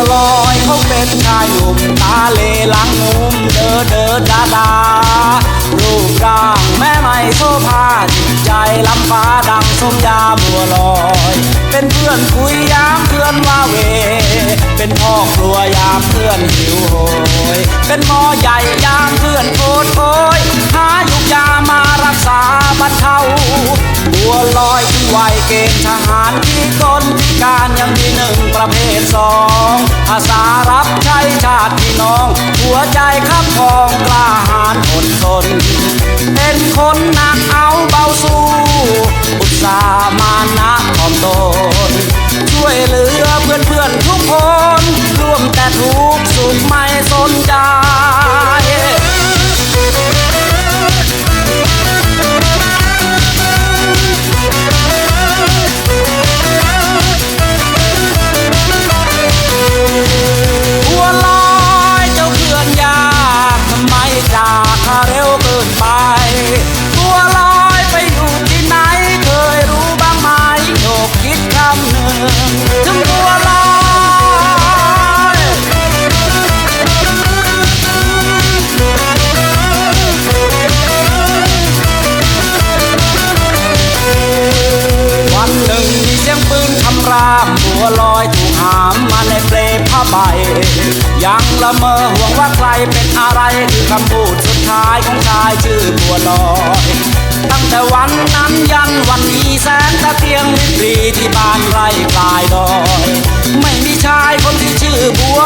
ลุ่มตาเลหลังงุมเดินเดินดาดารูปร่างแม่ไม่โซภาจิตใจลำฟ้าดังสมยาบัวลอย เป็นเพื่อนคุยยามเพื่อนว่าเว เป็นพ่อครัวยามเพื่อนหิวโหย เป็นหมอใหญ่ยามเพื่อนโอดโอยหายุกยามารักษาบรรเทาบัวลอย วัยเกณฑ์ทหารที่คนพิการยังมีหนึ่งประเภทสองอาสารับใช้ชาติพี่น้อง หัวใจข้ามทองกล้าหาญอดทนเป็นคนหนักเอาเบาสู้อุตสาห์มานะถ่อมตนช่วยเหลือเพื่อนเพื่อนทุกคน ร่วมแต่ทุกสุขไม่สามบัวลอยถูกหามมาในเปลผ้าใบ ยังละเมอห่วงว่าใครเป็นอะไรคือคำพูดสุดท้ายของชายชื่อบัวลอย ตั้งแต่วันนั้นยันวันนี้แสนตะเตียงวิปรีที่บ้านไรปลายดอย ไม่มีชายคนที่ชื่อบัว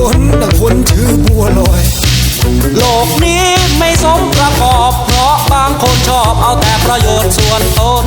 คนดังคนชื่อบัวลอย โลกนี้ไม่สมประกอบ เพราะบางคนชอบเอาแต่ประโยชน์ส่วนตน